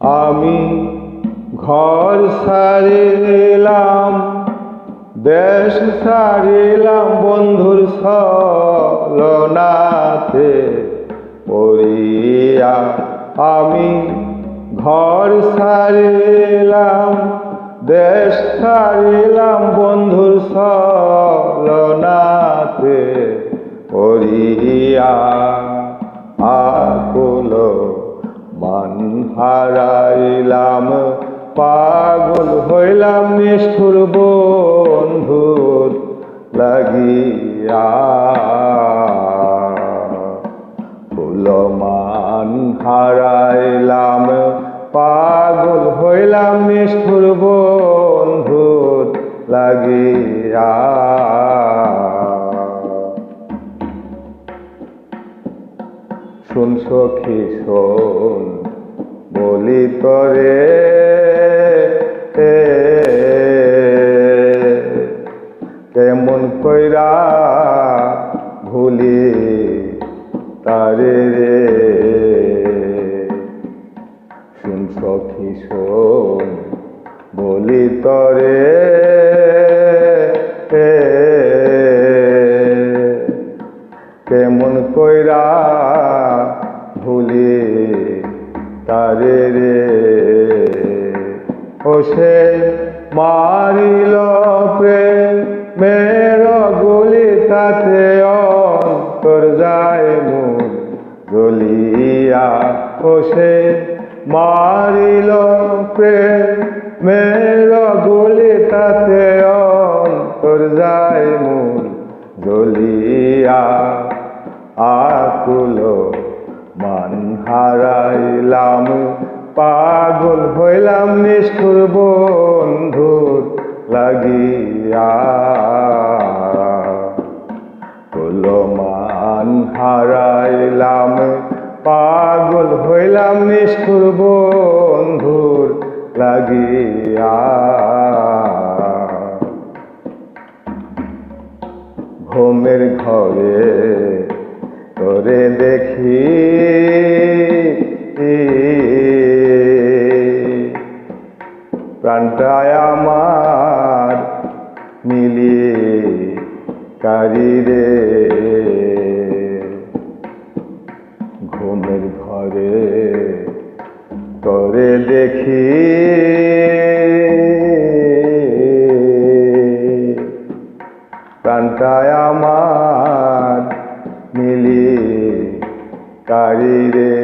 আমি ঘর সারিলাম দেশ সারিলাম বন্ধুর সলনাতে পড়িয়া আমি ঘর সারিলাম দেশ সারিলাম বন্ধুর সলনাতে হারাইলাম, পাগল হইলাম নিষ্ঠুর বন্ধুর লাগিয়া। ফুলমান হারাইলাম, পাগল হইলাম নিষ্ঠুর বন্ধুর লাগিয়া। শুন সখী, শোন। বলি তরে কেমন কইরা ভুলি তারে রে? শুন সখী, শোন, বলি তরে কেমন কইরা ভুলি তারে রে। ও সে মারিল প্রেমের গুলি তাতে অন্তর যায় মন গলিয়া ও সে মারিল প্রেমের গুলি তাতে অন্তর যায় মন জ্বলিয়া। আকুল মান হারাইলাম, পাগল হইলাম নিষ্ঠুর বন্ধুর লাগিয়া। মান হারাইলাম, পাগল হইলাম নিষ্ঠুর বন্ধুর লাগিয়া। ঘুমের ঘরে তোরে দেখি। প্রাণটায় আমার মিলিয়ে কারি রে। ঘুমের ঘরে তোরে দেখি। প্রাণটায় আমার মিলি কারি রে।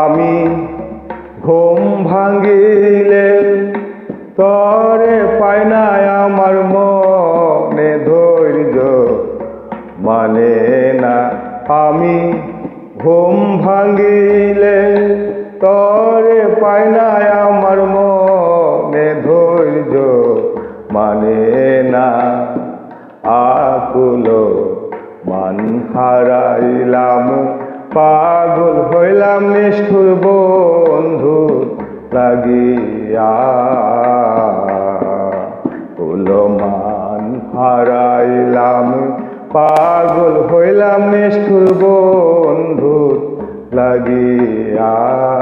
আমি ঘুম ভাঙিলে তরে পাই না আমার মনে ধৈর্য মানে না। আমি ঘুম ভাঙিলে তরে পাই না আমার মনে ধৈর্য মানে না। আকুল মান হারাইলাম, পাগল হইলাম নিষ্ঠুর বন্ধু লাগিয়া। কুল মান হারাইলাম, পাগল হইলাম নিষ্ঠুর বন্ধু লাগিয়া।